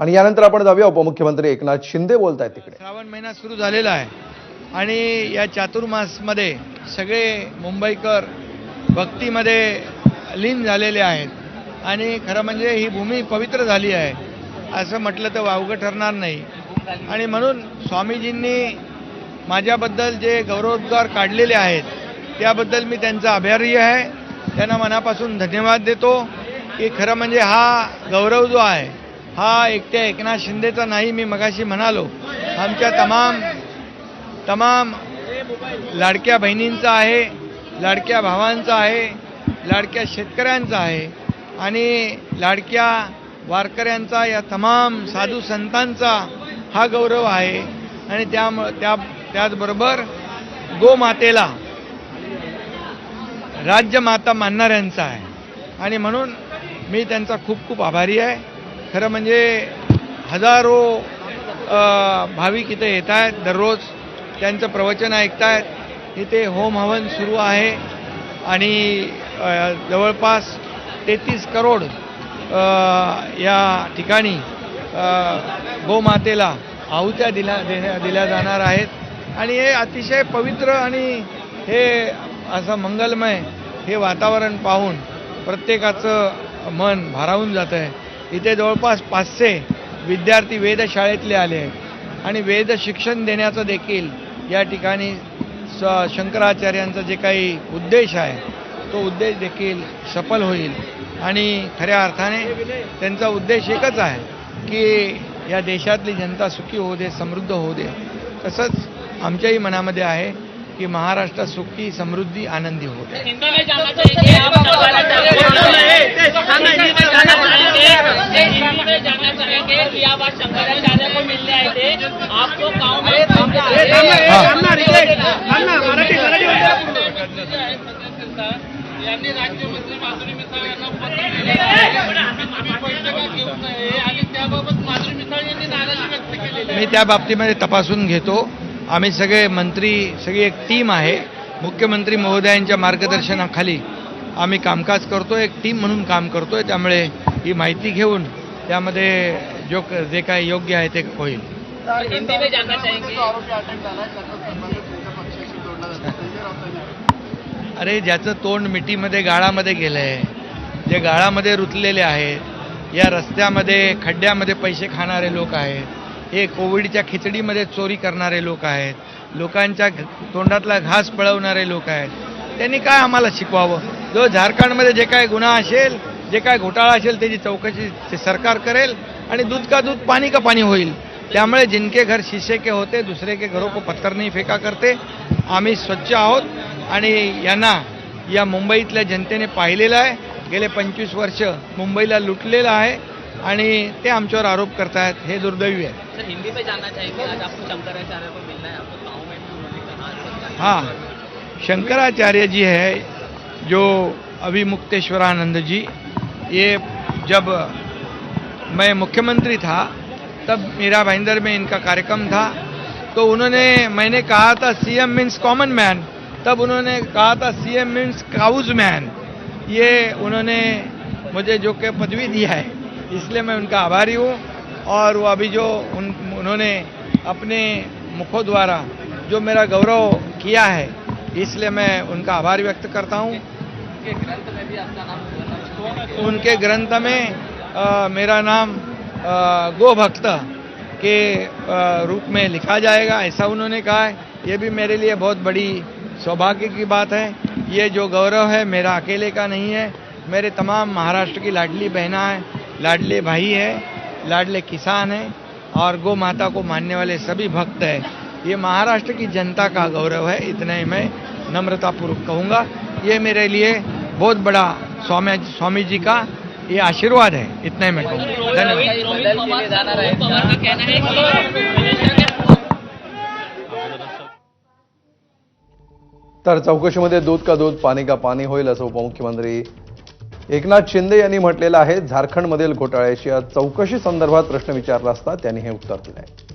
आणि यानंतर आपण जाऊया उपमुख्यमंत्री एकनाथ शिंदे बोलत आहेत तिकडे. श्रावण महिना सुरू झालेला आहे. आणि या चातुर्मासमध्ये सगळे मुंबईकर भक्तीमध्ये लीन झालेले आहेत. आणि खरं म्हणजे ही भूमी पवित्र झाली आहे. असं म्हटलं तर वावगं ठरणार नाही. आणि म्हणून स्वामीजींनी माझ्याबद्दल जे गौरवोद्गार काढलेले आहेत त्याबद्दल मी त्यांचा आभारी आहे. त्यांना मनापासून धन्यवाद देतो की खरं म्हणजे हा गौरव जो आहे हा एकट्या एकनाथ शिंदेचा नाही मी मगाशी म्हणालो. आमच्या तमाम तमाम लाडक्या बहिणींचा आहे लाडक्या भावांचा आहे लाडक्या शेतकऱ्यांचा आहे आणि लाडक्या वारकऱ्यांचा या तमाम साधू संतांचा हा गौरव आहे. आणि त्यामुळं त्या त्याचबरोबर गोमातेला राज्यमाता मानणाऱ्यांचा आहे. आणि म्हणून मी त्यांचा खूप खूप आभारी आहे. खरं म्हणजे हजारो भाविक इथे येत आहेत दररोज त्यांचं प्रवचन ऐकत आहेत इथे होम हवन सुरू आहे आणि जवळपास तेहतीस करोड या ठिकाणी गोमातेला आहुत्या दिल्या दे दिल्या जाणार आहेत. आणि हे अतिशय पवित्र आणि हे असं मंगलमय हे वातावरण पाहून प्रत्येकाचं मन भारावून जातं आहे इथे जवळपास पाचशे विद्यार्थी वेधशाळेतले आले आहेत आणि वेद शिक्षण देण्याचं देखील या ठिकाणी स शंकराचार्यांचा जे काही उद्देश आहे तो उद्देश देखील सफल होईल आणि खऱ्या अर्थाने त्यांचा उद्देश एकच आहे की या देशातली जनता सुखी होऊ दे समृद्ध होऊ दे तसंच आमच्याही मनामध्ये आहे की महाराष्ट्र सुखी समृद्धी आनंदी होऊ चाहेंगे कि आप आज शंकराचार्य को मिलने आए थे। आपको गाँव में यांनी राज्यमंत्री माधुरी मिसाळ यांना पत्र दिलेलं आहे आम्ही बैठका घेऊन नये? आणि त्याबाबत माधुरी मिसाळ यांनी नाराजी व्यक्त केलेली आहे. मी त्या बाबतीमध्ये तपासून घेतो. आम्ही सगळे मंत्री सगळी एक टीम आहे. मुख्यमंत्री महोदयांच्या मार्गदर्शनाखाली आम्ही कामकाज करतो एक टीम म्हणून काम करतोय. त्यामुळे ही माहिती घेऊन त्यामध्ये जो जे काही योग्य आहे ते होईल. हिंदी में जानना चाहेंगे. अरे ज्याचं तोंड मिठीमध्ये गाळामध्ये गेलं आहे जे गाळामध्ये रुतलेले आहेत या रस्त्यामध्ये खड्ड्यामध्ये पैसे खाणारे लोक आहेत हे कोविडच्या खिचडीमध्ये चोरी करणारे लोक आहेत लोकांच्या तोंडातला घास पळवणारे लोक आहेत त्यांनी काय आम्हाला शिकवावं? जो झारखंडमध्ये जे काय गुन्हा असेल जे काय घोटाळा असेल त्याची चौकशी सरकार करेल आणि दूध का दूध पाणी का पाणी होईल. त्यामुळे जिनके घर शीशे के होते दुसरे के घरों को पत्थर नहीं फेका करते. आम्ही स्वच्छ आहोत आणि यांना या मुंबईतल्या जनतेने पाहिलेलं आहे. गेले पंचवीस वर्ष मुंबईला लुटलेलं आहे आणि ते आमच्यावर आरोप करतायत. हे दुर्दैवी आहे. सर हिंदी में जानना चाहेंगे आज आपको शंकराचार्य को मिलना है हाँ. शंकराचार्य जी है जो अभी मुक्तेश्वरानंद जी. ये जब मैं मुख्यमंत्री था तब मीरा भाईंदर में इनका कार्यक्रम था। तो उन्होंने मैंने कहा था सीएम मीन्स कॉमन मैन तब उन्होंने कहा था सीएम मीन्स काउज मैन ये उन्होंने मुझे जो कि पदवी दिया है इसलिए मैं उनका आभारी हूँ। और वो अभी जो उन उन्होंने अपने मुखों द्वारा जो मेरा गौरव किया है इसलिए मैं उनका आभार व्यक्त करता हूँ। उनके ग्रंथ में अ, मेरा नाम गोभक्त के अ, रूप में लिखा जाएगा ऐसा उन्होंने कहा है। ये भी मेरे लिए बहुत बड़ी सौभाग्य की बात है। ये जो गौरव है मेरा अकेले का नहीं है। मेरे तमाम महाराष्ट्र की लाडली बहना है लाडले भाई है लाडले किसान हैं और गो माता को मानने वाले सभी भक्त हैं। ये महाराष्ट्र की जनता का गौरव है इतना ही मैं नम्रतापूर्वक कहूँगा। ये मेरे लिए बहुत बड़ा स्वामी स्वामी जी का ये आशीर्वाद है इतना ही मैं कहूँगा। धन्यवाद। है तर चौकशीमध्ये दूध का दूध पाणी का पाणी होईल असं उपमुख्यमंत्री एकनाथ शिंदे यांनी म्हटलेलं आहे. झारखंडमधील घोटाळ्याची चौकशी संदर्भात प्रश्न विचारला असता त्यांनी हे उत्तर दिलं आहे